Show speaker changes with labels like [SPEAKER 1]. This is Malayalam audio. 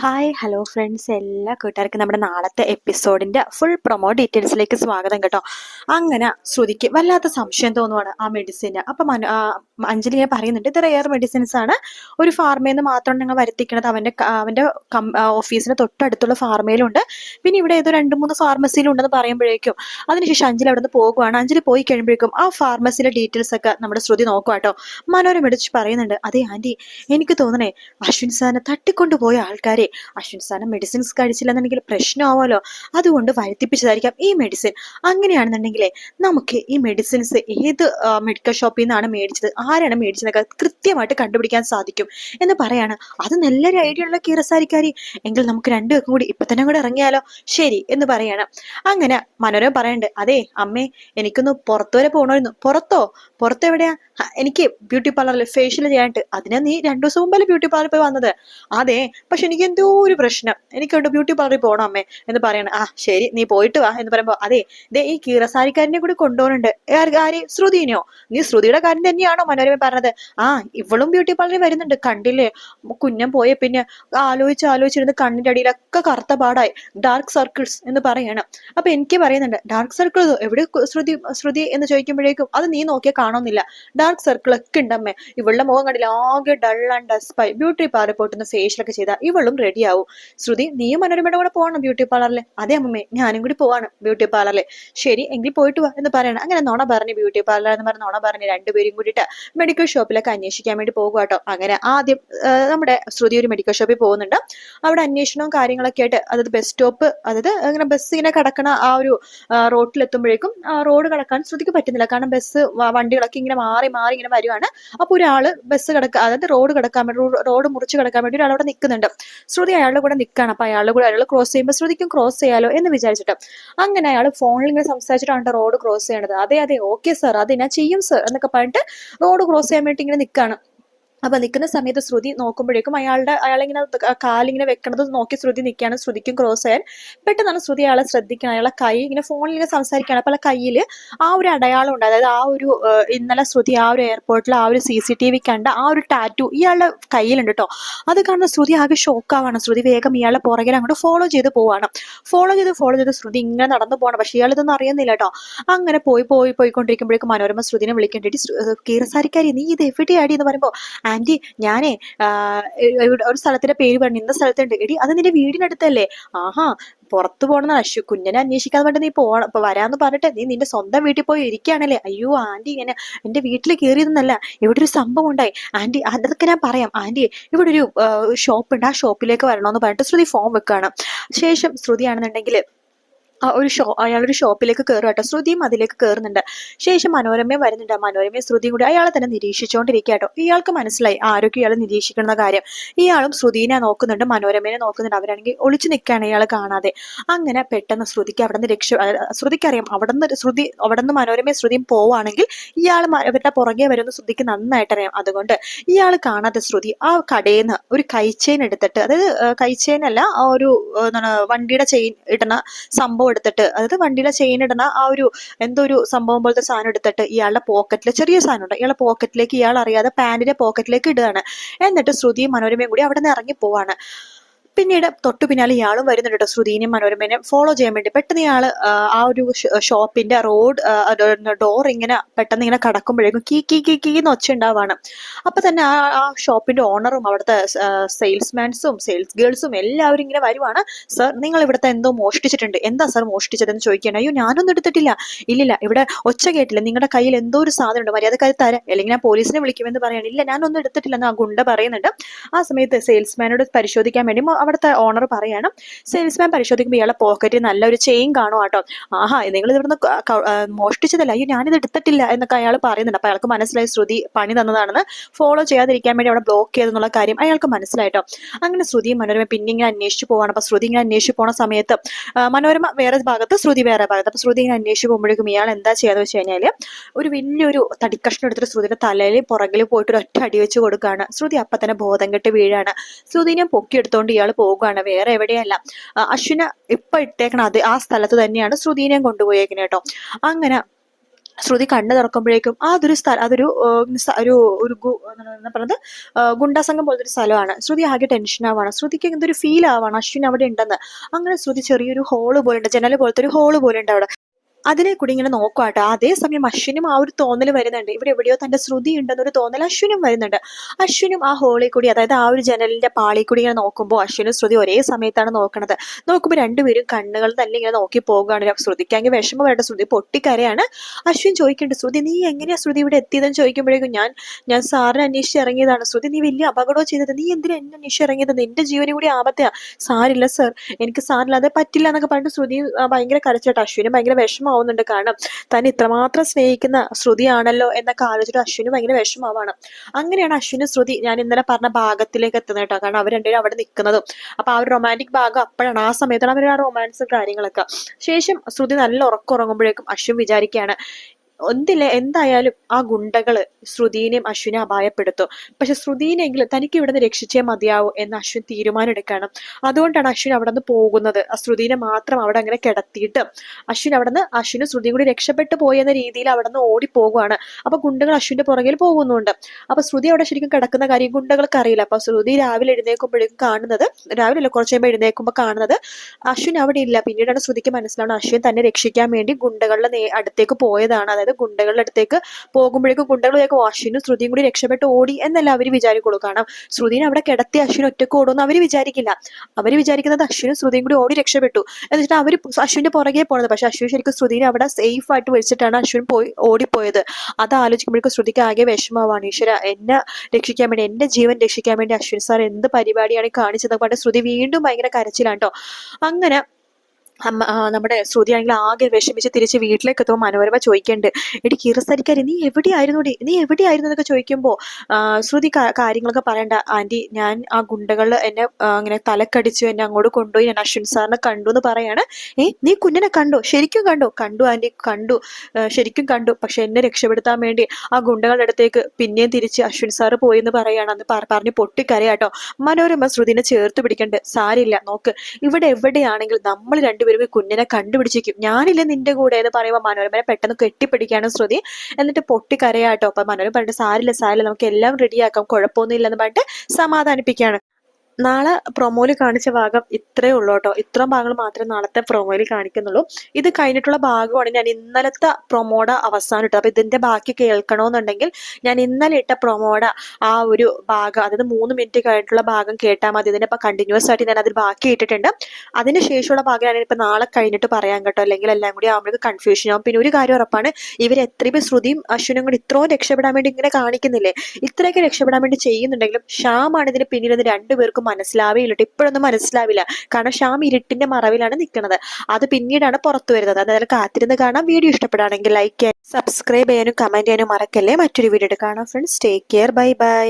[SPEAKER 1] ഹായ് ഹലോ ഫ്രണ്ട്സ് എല്ലാ കൂട്ടുകാർക്കും നമ്മുടെ നാളത്തെ എപ്പിസോഡിന്റെ ഫുൾ പ്രൊമോ ഡീറ്റെയിൽസിലേക്ക് സ്വാഗതം കേട്ടോ. അങ്ങനെ ശ്രുതിക്ക് വല്ലാത്ത സംശയം തോന്നുവാണ് ആ മെഡിസിന് മനു- അഞ്ജലി പറയുന്നുണ്ട് ഇത് റെയർ മെഡിസിൻസ് ആണ്. ഒരു ഫാർമയിൽ നിന്ന് മാത്രം ഞങ്ങൾ വരുത്തിക്കണത് അവന്റെ അവന്റെ ഓഫീസിന് തൊട്ടടുത്തുള്ള ഫാർമയിലുണ്ട് പിന്നെ ഇവിടെ ഏതോ രണ്ട് മൂന്ന് ഫാർമസിയിലുണ്ടെന്ന് പറയുമ്പോഴേക്കും അതിനുശേഷം അഞ്ജലി അവിടെ നിന്ന് പോകുവാണ്. അഞ്ജലി പോയി കഴിയുമ്പോഴേക്കും ആ ഫാർമസിയിലെ ഡീറ്റെയിൽസ് ഒക്കെ നമ്മുടെ ശ്രുതി നോക്കുക കേട്ടോ. മനോരമ പറയുന്നുണ്ട് അതെ ആന്റി എനിക്ക് തോന്നണേ അശ്വിൻ സാറിനെ തട്ടിക്കൊണ്ടുപോയ ആൾക്കാരെ അശ്വിൻ സാറിന് മെഡിസിൻസ് കഴിച്ചില്ലെന്നുണ്ടെങ്കിൽ പ്രശ്നമാവുമല്ലോ അതുകൊണ്ട് വരുത്തിപ്പിച്ചതായിരിക്കാം ഈ മെഡിസിൻ അങ്ങനെയാണെന്നുണ്ടെങ്കിൽ നമുക്ക് ഈ മെഡിസിൻസ് ഏത് മെഡിക്കൽ ഷോപ്പിൽ നിന്നാണ് മേടിച്ചത്? ആരാണ് മേടിച്ചതൊക്കെ കൃത്യമായിട്ട് കണ്ടുപിടിക്കാൻ സാധിക്കും എന്ന് പറയാണ്. അത് നല്ലൊരു ഐഡിയ ഉള്ള കീറസാരിക്കാരി എങ്കിൽ നമുക്ക് രണ്ടു പേർക്കും കൂടി ഇപ്പൊ തന്നെ കൂടെ ഇറങ്ങിയാലോ? ശരി എന്ന് പറയാണ്. അങ്ങനെ മനോരമ പറയണ്ട് അതെ അമ്മേ എനിക്കൊന്ന് പുറത്തുവരെ പോകണമായിരുന്നു പുറത്തോ? പുറത്തെവിടെയാ എനിക്ക് ബ്യൂട്ടി പാർലറിൽ ഫേഷ്യൽ ചെയ്യാനായിട്ട്. അതിനാ നീ രണ്ടു ദിവസം മുമ്പല്ലേ ബ്യൂട്ടി പാർലറിൽ പോയി വന്നത്? അതെ പക്ഷെ എനിക്ക് എന്തോ ഒരു പ്രശ്നം. എനിക്കുണ്ട് ബ്യൂട്ടി പാർലറിൽ പോകണം അമ്മേ എന്ന് പറയണം. ആ ശരി നീ പോയിട്ട് വാ എന്ന് പറയുമ്പോൾ അതെ ദേ ഈ കീറസാരിക്കാരനെ കൂടി കൊണ്ടുപോകുന്നുണ്ട്. ആര് ശ്രുതിനെയോ? നീ ശ്രുതിയുടെ കാര്യം തന്നെയാണോ മനോരമ പറഞ്ഞത്? ആ ഇവളും ബ്യൂട്ടി പാർലറിൽ വരുന്നുണ്ട്. കണ്ടില്ലേ? കുഞ്ഞൻ പോയ പിന്നെ ആലോചിച്ച് ആലോചിച്ചിരുന്ന് കണ്ണിന്റെ അടിയിലൊക്കെ കറുത്ത പാടായി. ഡാർക്ക് സർക്കിൾസ് എന്ന് പറയണം. അപ്പൊ എനിക്ക് പറയുന്നുണ്ട് ഡാർക്ക് സർക്കിൾ എവിടെ ശ്രുതി ശ്രുതി എന്ന് ചോദിക്കുമ്പോഴേക്കും അത് നീ നോക്കിയാൽ കാണുന്നില്ല. ഡാർക്ക് സർക്കിൾ ഒക്കെ ഉണ്ടമ്മേ. ഇവളുടെ മുഖം കണ്ടില്ല? ആകെ ഡൾ ആൻഡ് ഡസ്പായി ബ്യൂട്ടി പാർലർ ഫേഷ്യൽ ഫേഷ്യലൊക്കെ ചെയ്താൽ ഇവളും റെഡി ആവും. ശ്രുതി നീയും മനോരമയുടെ കൂടെ പോകണം ബ്യൂട്ടി പാർലറിൽ അതെ അമ്മമ്മേ ഞാനും കൂടി പോവാണ് ബ്യൂട്ടി പാർലറിൽ ശരി എങ്കിൽ പോയിട്ട് വാ എന്ന് പറയണം. അങ്ങനെ നോണ പറഞ്ഞു ബ്യൂട്ടി പാർലർ എന്ന് പറഞ്ഞ് നോണ പറഞ്ഞ് രണ്ടുപേരും കൂടിയിട്ട് മെഡിക്കൽ ഷോപ്പിലൊക്കെ അന്വേഷിക്കാൻ വേണ്ടി പോകുക കേട്ടോ അങ്ങനെ ആദ്യം നമ്മുടെ ശ്രുതി ഒരു മെഡിക്കൽ ഷോപ്പിൽ പോകുന്നുണ്ട്. അവിടെ അന്വേഷണവും കാര്യങ്ങളൊക്കെ ആയിട്ട് അതായത് ബസ് സ്റ്റോപ്പ് അതായത് അങ്ങനെ ബസ് ഇങ്ങനെ കടക്കണ ആ ഒരു റോഡിലെത്തുമ്പോഴേക്കും റോഡ് കടക്കാൻ ശ്രുതിക്ക് പറ്റുന്നില്ല. കാരണം ബസ് വണ്ടികളൊക്കെ ഇങ്ങനെ മാറി മാറി ഇങ്ങനെ വരുവാണ്. അപ്പൊ ഒരാൾ ബസ് കിടക്കുക അതായത് റോഡ് കിടക്കാൻ വേണ്ടി റോഡ് മുറിച്ച് കിടക്കാൻ വേണ്ടി ഒരാൾ അവിടെ നിൽക്കുന്നുണ്ട് ശ്രുതി അയാളുടെ കൂടെ നിൽക്കുകയാണ് അപ്പൊ അയാളുടെ കൂടെ അയാൾ ക്രോസ് ചെയ്യുമ്പോൾ ശ്രുതിക്കും ക്രോസ് ചെയ്യാലോ എന്ന് വിചാരിച്ചിട്ട്. അങ്ങനെ അയാൾ ഫോണിൽ ഇങ്ങനെ സംസാരിച്ചിട്ടാണ് റോഡ് ക്രോസ് ചെയ്യണത്. അതെ അതെ ഓക്കെ സർ അത് ഞാൻ ചെയ്യും സർ എന്നൊക്കെ പറഞ്ഞിട്ട് റോഡ് ക്രോസ് ചെയ്യാൻ വേണ്ടി ഇങ്ങനെ നിൽക്കുകയാണ് അപ്പൊ നിൽക്കുന്ന സമയത്ത് ശ്രുതി നോക്കുമ്പോഴേക്കും അയാളുടെ അയാളിങ്ങനെ കാലിങ്ങനെ വെക്കണത് നോക്കി ശ്രുതി നിൽക്കുകയാണ്. ശ്രുതിക്കും ക്രോസ് ആയാൽ പെട്ടെന്നാണ് ശ്രുതി അയാളെ ശ്രദ്ധിക്കണം. അയാളെ കൈ ഇങ്ങനെ ഫോണിൽ ഇങ്ങനെ സംസാരിക്കുകയാണ് അപ്പോൾ കയ്യിൽ ആ ഒരു അടയാളം ഉണ്ട് അതായത് ആ ഒരു ഇന്നലെ ശ്രുതി ആ ഒരു എയർപോർട്ടിൽ ആ ഒരു സി സി ടി വി കണ്ട ആ ഒരു ടാറ്റു ഇയാളുടെ കയ്യിലുണ്ട് കേട്ടോ അത് കാണുന്ന ശ്രുതി ആകെ ഷോക്ക് ആവാണ്. ശ്രുതി വേഗം ഇയാളെ പുറകിൽ അങ്ങോട്ട് ഫോളോ ചെയ്ത് പോവാണ്. ഫോളോ ചെയ്ത് ഫോളോ ചെയ്ത് ശ്രുതി ഇങ്ങനെ നടന്നു പോകണം പക്ഷെ ഇയാൾ ഇതൊന്നും അറിയുന്നില്ല കേട്ടോ അങ്ങനെ പോയി പോയി പോയിക്കൊണ്ടിരിക്കുമ്പോഴേക്കും മനോരമ ശ്രുതിനെ വിളിക്കേണ്ടി കീറസാരിക്കാരി നീ ഇത് എവിടെയാടി? എന്ന് പറയുമ്പോൾ ആന്റി ഞാനേ ഒരു സ്ഥലത്തിന്റെ പേര് പറഞ്ഞു ഇന്ന സ്ഥലത്തുണ്ട്. എടി അത് നിന്റെ വീടിനടുത്തല്ലേ? ആഹാ പുറത്തു പോണെന്ന് അശു കുഞ്ഞനെ അന്വേഷിക്കാൻ വേണ്ടി നീ പോണം ഇപ്പൊ വരാന്ന് പറഞ്ഞിട്ട് നീ നിന്റെ സ്വന്തം വീട്ടിൽ പോയി ഇരിക്കുകയാണല്ലേ? അയ്യോ ആന്റി ഇങ്ങനെ എന്റെ വീട്ടിൽ കയറിയതെന്നല്ല. ഇവിടെ ഒരു സംഭവം ഉണ്ടായി. ആന്റി അതൊക്കെ ഞാൻ പറയാം. ആന്റി ഇവിടെ ഒരു ഷോപ്പ് ഉണ്ട് ആ ഷോപ്പിലേക്ക് വരണമെന്ന് പറഞ്ഞിട്ട് ശ്രുതി ഫോം വെക്കുകയാണ്. ശേഷം ശ്രുതിയാണെന്നുണ്ടെങ്കിൽ ആ ഒരു ഷോ അയാളൊരു ഷോപ്പിലേക്ക് കയറും കേട്ടോ ശ്രുതിയും അതിലേക്ക് കയറുന്നുണ്ട് ശേഷം മനോരമയും വരുന്നുണ്ട്. മനോരമയും ശ്രുതിയും കൂടി അയാളെ തന്നെ നിരീക്ഷിച്ചുകൊണ്ടിരിക്കുക കേട്ടോ ഇയാൾക്ക് മനസ്സിലായി ആരൊക്കെ ഇയാൾ നിരീക്ഷിക്കുന്ന കാര്യം. ഇയാളും ശ്രുതിനെ നോക്കുന്നുണ്ട് മനോരമയെ നോക്കുന്നുണ്ട്. അവരാണെങ്കിൽ ഒളിച്ചു നിൽക്കുകയാണ് ഇയാൾ കാണാതെ. അങ്ങനെ പെട്ടെന്ന് ശ്രുതിക്ക് അവിടെ നിന്ന് രക്ഷ ശ്രുതിക്കറിയാം. അവിടെ നിന്ന് ശ്രുതി അവിടെ നിന്ന് മനോരമയും ശ്രുതിയും പോവാണെങ്കിൽ ഇയാൾ അവരുടെ പുറകെ വരുന്ന ശ്രുതിക്ക് നന്നായിട്ട് അറിയാം. അതുകൊണ്ട് ഇയാൾ കാണാതെ ശ്രുതി ആ കടയിൽ നിന്ന് ഒരു കൈച്ചെയിൻ എടുത്തിട്ട് അതായത് കൈച്ചെയിൻ അല്ല ആ ഒരു വണ്ടിയുടെ ചെയിൻ ഇടുന്ന സംഭവം എടുത്തിട്ട് അതായത് വണ്ടിയുടെ ചെയിൻ ഇടുന്ന ആ ഒരു എന്തോ ഒരു സംഭവം പോലത്തെ സാധനം എടുത്തിട്ട് ഇയാളുടെ പോക്കറ്റിലെ ചെറിയ സാധനം ഉണ്ട് ഇയാളുടെ പോക്കറ്റിലേക്ക് ഇയാൾ അറിയാതെ പാന്റിന്റെ പോക്കറ്റിലേക്ക് ഇടുകയാണ്. എന്നിട്ട് ശ്രുതിയും മനോരമയും കൂടി അവിടെ നിന്ന് ഇറങ്ങി പോവാണ്. പിന്നീട് തൊട്ടു പിന്നാലെ ഇയാളും വരുന്നുണ്ട് കേട്ടോ ശ്രുതിനെയും മനോരമേനെയും ഫോളോ ചെയ്യാൻ വേണ്ടി പെട്ടെന്ന് ഇയാൾ ആ, ഒരു ഷോപ്പിന്റെ റോഡ് ഡോർ ഇങ്ങനെ പെട്ടെന്ന് ഇങ്ങനെ കടക്കുമ്പോഴേക്കും കീ കീ കീ കീ എന്ന് ഒച്ച ഉണ്ടാവാണ്. അപ്പൊ തന്നെ ആ ആ ഷോപ്പിന്റെ ഓണറും അവിടുത്തെ സെയിൽസ്മാൻസും സെയിൽസ് ഗേൾസും എല്ലാവരും ഇങ്ങനെ വരുവാണ്. സർ നിങ്ങൾ ഇവിടുത്തെ എന്തോ മോഷ്ടിച്ചിട്ടുണ്ട്. എന്താ സർ മോഷ്ടിച്ചതെന്ന് ചോദിക്കണം അയ്യോ ഞാനൊന്നും എടുത്തിട്ടില്ല. ഇല്ലില്ല ഇവിടെ ഒച്ച കേട്ടില്ല. നിങ്ങളുടെ കയ്യിൽ എന്തോ ഒരു സാധനം ഉണ്ട്. മര്യാദക്കാരി തരാം. അല്ലെങ്കിൽ ഞാൻ പോലീസിനെ വിളിക്കുമെന്ന് പറയാൻ ഇല്ല ഞാനൊന്നും എടുത്തിട്ടില്ലെന്ന് ആ ഗുണ്ട പറയുന്നുണ്ട്. ആ സമയത്ത് സെയിൽസ്മാനോട് പരിശോധിക്കാൻ വേണ്ടി അവിടുത്തെ ഓണർ പറയാണ് സെയിൽസ്മാൻ പരിശോധിക്കുമ്പോൾ ഇയാളെ പോക്കറ്റിൽ നല്ലൊരു ചെയിൻ കാണും ആട്ടോ. ആഹാ നിങ്ങൾ ഇവിടുന്ന് മോഷ്ടിച്ചതല്ല. അയ്യോ ഞാനിത് എടുത്തിട്ടില്ല എന്നൊക്കെ അയാൾ പറയുന്നുണ്ട്. അപ്പൊ അയാൾക്ക് മനസ്സിലായി ശ്രുതി പണി തന്നതാണെന്ന്. ഫോളോ ചെയ്യാതിരിക്കാൻ വേണ്ടി അവിടെ ബ്ലോക്ക് ചെയ്തെന്നുള്ള കാര്യം അയാൾക്ക് മനസ്സിലായിട്ടോ. അങ്ങനെ ശ്രുതി മനോരമ പിന്നെ ഇങ്ങനെ അന്വേഷിച്ചു പോവാണ്. അപ്പൊ ശ്രുതി ഇങ്ങനെ അന്വേഷിച്ചു പോണ സമയത്ത് മനോരമ വേറെ ഭാഗത്ത് ശ്രുതി വേറെ ഭാഗത്ത്. അപ്പൊ ശ്രുതി ഇങ്ങനെ അന്വേഷിച്ചു പോകുമ്പോഴേക്കും ഇയാൾ എന്താ ചെയ്യാന്ന് വെച്ച് കഴിഞ്ഞാൽ ഒരു വലിയൊരു തടിക്കഷ്ണം എടുത്തിട്ട് ശ്രുതിയുടെ തലയിൽ പുറകിൽ പോയിട്ട് ഒരു ഒറ്റ അടി വെച്ച് കൊടുക്കുകയാണ് ശ്രുതി അപ്പൊ തന്നെ ബോധം കെട്ട് വീഴാണ്. ശ്രുതിനെ പൊക്കിയെടുത്തോണ്ട് ഇയാൾ പോവുകയാണ് വേറെ എവിടെയല്ല. അശ്വിന ഇപ്പൊ ഇട്ടേക്കണ അത് ആ സ്ഥലത്ത് തന്നെയാണ് ശ്രുതിനെയും കൊണ്ടുപോയേക്കുന്നത് കേട്ടോ അങ്ങനെ ശ്രുതി കണ്ണു തുറക്കുമ്പോഴേക്കും അതൊരു സ്ഥലം അതൊരു ഒരു ഒരു ഏഹ്, ഗുണ്ടാസംഘം പോലത്തെ ഒരു സ്ഥലമാണ്. ശ്രുതി ആകെ ടെൻഷൻ ആവാണ്. ശ്രുതിക്ക് എന്തൊരു ഫീൽ ആവാണ് അശ്വിൻ അവിടെ ഉണ്ടെന്ന്. അങ്ങനെ ശ്രുതി ചെറിയൊരു ഹോൾ പോലെ ഉണ്ട് ജനൽ പോലത്തെ ഒരു ഹോൾ പോലെ ഉണ്ട് അവിടെ. അതിനെ കൂടി ഇങ്ങനെ നോക്കുവാട്ടോ അതേസമയം അശ്വിനും ആ ഒരു തോന്നൽ വരുന്നുണ്ട്. ഇവിടെ എവിടെയോ തന്റെ ശ്രുതി ഉണ്ടെന്നൊരു തോന്നൽ അശ്വിനും വരുന്നുണ്ട്. അശ്വിനും ആ ഹോളിൽ കൂടി അതായത് ആ ഒരു ജനലിന്റെ പാളിൽ കൂടി ഇങ്ങനെ നോക്കുമ്പോൾ അശ്വിനും ശ്രുതി ഒരേ സമയത്താണ് നോക്കുന്നത് നോക്കുമ്പോൾ രണ്ടുപേരും കണ്ണുകൾ തന്നെ ഇങ്ങനെ നോക്കി പോകുകയാണ് ശ്രുതിക്കാങ്കിൽ വിഷമം വരട്ടെ ശ്രുതി പൊട്ടിക്കരയാണ്. അശ്വിൻ ചോദിക്കുന്നുണ്ട് ശ്രുതി നീ എങ്ങനെയാ ശ്രുതി ഇവിടെ എത്തിയതെന്ന് ചോദിക്കുമ്പോഴേക്കും ഞാൻ ഞാൻ സാറിനെ അന്വേഷിച്ച് ഇറങ്ങിയതാണ്. ശ്രുതി നീ വലിയ അപകടമോ ചെയ്തത്. നീ എന്തിനാ എന്നെ അന്വേഷിച്ച് ഇറങ്ങിയത്? നിന്റെ ജീവനും കൂടി ആപത്തെയാ സാരില്ല സർ എനിക്ക് സാറില്ലാതെ പറ്റില്ല എന്നൊക്കെ പറഞ്ഞിട്ട് ശ്രുതി ഭയങ്കര കരച്ചിട്ട് അശ്വിനും ഭയങ്കര വിഷമാവുന്നുണ്ട് കാരണം താൻ ഇത്രമാത്രം സ്നേഹിക്കുന്ന ശ്രുതിയാണല്ലോ എന്നൊക്കെ ആലോചിച്ചിട്ട് അശ്വിനും ഭയങ്കര വിഷമാവാണ് അങ്ങനെയാണ് അശ്വിന് ശ്രുതി ഞാൻ ഇന്നലെ പറഞ്ഞ ഭാഗത്തിലേക്ക് എത്തുന്നത് കേട്ടോ. കാരണം അവർ രണ്ടുപേരും അവിടെ നിൽക്കുന്നതും അപ്പൊ ആ ഒരു റൊമാന്റിക് ഭാഗം അപ്പോഴാണ് ആ സമയത്താണ് അവർ ആ റൊമാൻസും കാര്യങ്ങളൊക്കെ. ശേഷം ശ്രുതി നല്ല ഉറക്കം ഉറങ്ങുമ്പോഴേക്കും അശ്വിൻ വിചാരിക്കുകയാണ് എന്തില്ല എന്തായാലും ആ ഗുണ്ടകൾ ശ്രുതിനെയും അശ്വിനെ അപായപ്പെടുത്തും. പക്ഷെ ശ്രുതിനെങ്കിലും തനിക്ക് ഇവിടെ നിന്ന് രക്ഷിച്ചേ മതിയാവൂ എന്ന് അശ്വിൻ തീരുമാനം എടുക്കണം അതുകൊണ്ടാണ് അശ്വിൻ അവിടെ നിന്ന് പോകുന്നത്. ആ ശ്രുതിനെ മാത്രം അവിടെ അങ്ങനെ കിടത്തിയിട്ട് അശ്വിൻ അവിടെ നിന്ന് അശ്വിനും ശ്രുതിയും കൂടി രക്ഷപ്പെട്ടു പോയി എന്ന രീതിയിൽ അവിടെ നിന്ന് ഓടിപ്പോകുവാണ്. അപ്പൊ ഗുണ്ടകൾ അശ്വിന്റെ പുറകിൽ പോകുന്നുണ്ട്. അപ്പൊ ശ്രുതി അവിടെ ശരിക്കും കിടക്കുന്ന കാര്യം ഗുണ്ടകൾക്ക് അറിയില്ല. അപ്പൊ ശ്രുതി രാവിലെ എഴുന്നേൽക്കുമ്പോഴേക്കും കാണുന്നത് രാവിലെ അല്ല കുറച്ച് കഴിയുമ്പോൾ എഴുന്നേൽക്കുമ്പോൾ കാണുന്നത് അശ്വിൻ അവിടെ ഇല്ല. പിന്നീടാണ് ശ്രുതിക്ക് മനസ്സിലാവുന്നത് അശ്വിൻ തന്നെ രക്ഷിക്കാൻ വേണ്ടി ഗുണ്ടകളുടെ അടുത്തേക്ക് പോയതാണ്. അതായത് ഗുണ്ടകളുടെ അടുത്തേക്ക് പോകുമ്പോഴേക്കും ഗുണ്ടകളിലേക്ക് വിചാരിക്കും, "ഓ, അശ്വിനും ശ്രുതിയും കൂടി രക്ഷപ്പെട്ട് ഓടി എന്നല്ല അവർ വിചാരിക്കുള്ളൂ. കാരണം ശ്രുതിനെ അവിടെ കിടത്തി അശ്വിൻ ഒറ്റയ്ക്ക് ഓടുമെന്ന് അവർ വിചാരിക്കില്ല. അവർ വിചാരിക്കുന്നത് അശ്വിനും ശ്രുതിയും കൂടി ഓടി രക്ഷപ്പെട്ടു. എന്ന് എന്നിട്ട് അവർ അശ്വിന്റെ പുറകെ പോണത്. പക്ഷെ അശ്വിൻ ശരിക്കും ശ്രുതിനെ അവിടെ സേഫ് ആയിട്ട് വെച്ചിട്ടാണ് അശ്വിൻ പോയി ഓടിപ്പോയത്. അത് ആലോചിക്കുമ്പോഴേക്കും ശ്രുതിക്ക് ആകെ വിഷമമാണ്. ഈശ്വര എന്നെ രക്ഷിക്കാൻ വേണ്ടി എന്റെ ജീവൻ രക്ഷിക്കാൻ വേണ്ടി അശ്വിൻ സാർ എന്ത് പരിപാടിയാണ് കാണിച്ചത്. പറഞ്ഞിട്ട് ശ്രുതി വീണ്ടും ഭയങ്കര കരച്ചിലാണ് കേട്ടോ അങ്ങനെ അമ്മ നമ്മുടെ ശ്രുതി ആണെങ്കിൽ ആകെ വിഷമിച്ച് തിരിച്ച് വീട്ടിലേക്ക് എത്തുമ്പോൾ മനോരമ ചോദിക്കേണ്ടത് എടി കിറസരിക്കാരി നീ എവിടെയായിരുന്നു? നീ എവിടെയായിരുന്നു എന്നൊക്കെ ചോദിക്കുമ്പോൾ ശ്രുതി കാര്യങ്ങളൊക്കെ പറയണ്ട. ആന്റി ഞാൻ ആ ഗുണ്ടകൾ എന്നെ ഇങ്ങനെ തലക്കടിച്ചു എന്നെ അങ്ങോട്ട് കൊണ്ടുപോയി ഞാൻ അശ്വിൻ സാറിനെ കണ്ടു എന്ന് പറയാണ്. ഏ നീ കുഞ്ഞിനെ കണ്ടോ? ശരിക്കും കണ്ടോ? കണ്ടു ആന്റി കണ്ടു. ശരിക്കും കണ്ടു. പക്ഷെ എന്നെ രക്ഷപ്പെടുത്താൻ വേണ്ടി ആ ഗുണ്ടകളുടെ അടുത്തേക്ക് പിന്നെയും തിരിച്ച് അശ്വിൻ സാറ് പോയി എന്ന് പറയാണ്. അന്ന് പറ- പറഞ്ഞ് പൊട്ടിക്കരയാട്ടോ. മനോരമ ശ്രുതിനെ ചേർത്ത് പിടിക്കണ്ട്. സാരില്ല നോക്ക്. ഇവിടെ എവിടെയാണെങ്കിൽ നമ്മൾ രണ്ടുപേരും ഈ കുഞ്ഞിനെ കണ്ടുപിടിച്ചിരിക്കും. ഞാനില്ല നിന്റെ കൂടെ എന്ന് പറയുമ്പോൾ മനോരമനെ പെട്ടെന്ന് കെട്ടിപ്പിടിക്കാണ് ശ്രുതി എന്നിട്ട് പൊട്ടിക്കരയാട്ടോ അപ്പൊ മനോരമ പറഞ്ഞിട്ട് സാരില്ല സാരില്ല നമുക്ക് എല്ലാം റെഡിയാക്കാം കുഴപ്പമൊന്നുമില്ലെന്ന് പറഞ്ഞിട്ട് സമാധാനിപ്പിക്കുകയാണ്. നാളെ പ്രൊമോയിൽ കാണിച്ച ഭാഗം ഇത്രയേ ഉള്ളൂ കേട്ടോ. ഇത്രയും ഭാഗങ്ങൾ മാത്രമേ നാളത്തെ പ്രൊമോയിൽ കാണിക്കുന്നുള്ളൂ. ഇത് കഴിഞ്ഞിട്ടുള്ള ഭാഗമാണ് ഞാൻ ഇന്നലത്തെ പ്രൊമോയുടെ അവസാനം ഇട്ടത്. അപ്പൊ ഇതിന്റെ ബാക്കി കേൾക്കണമെന്നുണ്ടെങ്കിൽ ഞാൻ ഇന്നലെ ഇട്ട പ്രൊമോയുടെ ആ ഒരു ഭാഗം അതായത് മൂന്ന് മിനിറ്റ് കഴിഞ്ഞിട്ടുള്ള ഭാഗം കേട്ടാൽ മതി. ഇതിനെ കണ്ടിന്യൂസ് ആയിട്ട് ഞാൻ അതിൽ ബാക്കി ഇട്ടിട്ടുണ്ട്. അതിന് ശേഷമുള്ള ഭാഗം ഞാൻ ഇപ്പൊ നാളെ കഴിഞ്ഞിട്ട് പറയാൻ കേട്ടോ. അല്ലെങ്കിൽ എല്ലാം കൂടി ആകുമ്പോഴേക്ക് കൺഫ്യൂഷൻ ആവും. പിന്നെ ഒരു കാര്യം ഉറപ്പാണ് ഇവർ എത്രയും ശ്രുതിയും അശ്വിനും കൂടി ഇത്രയും രക്ഷപ്പെടാൻ വേണ്ടി ഇങ്ങനെ കാണിക്കുന്നില്ലേ? ഇത്രയൊക്കെ രക്ഷപ്പെടാൻ വേണ്ടി ചെയ്യുന്നുണ്ടെങ്കിലും ഷ്യാമാണ് ഇതിന് പിന്നിലെന്ന് രണ്ടുപേർക്കും മനസ്സിലാവേയില്ല ട്ടോ. ഇപ്പോഴൊന്നും മനസ്സിലാവില്ല. കാരണം ശ്യാം ഇരുട്ടിന്റെ മറവിലാണ് നിൽക്കുന്നത്. അത് പിന്നീടാണ് പുറത്തു വരുന്നത്. അതായത് കാത്തിരുന്ന് കാണാം. വീഡിയോ ഇഷ്ടപ്പെടുകയാണെങ്കിൽ ലൈക്ക് ചെയ്യാൻ സബ്സ്ക്രൈബ് ചെയ്യാനും കമന്റ് ചെയ്യാനും മറക്കല്ലേ. മറ്റൊരു വീഡിയോ കാണാം friends take care bye bye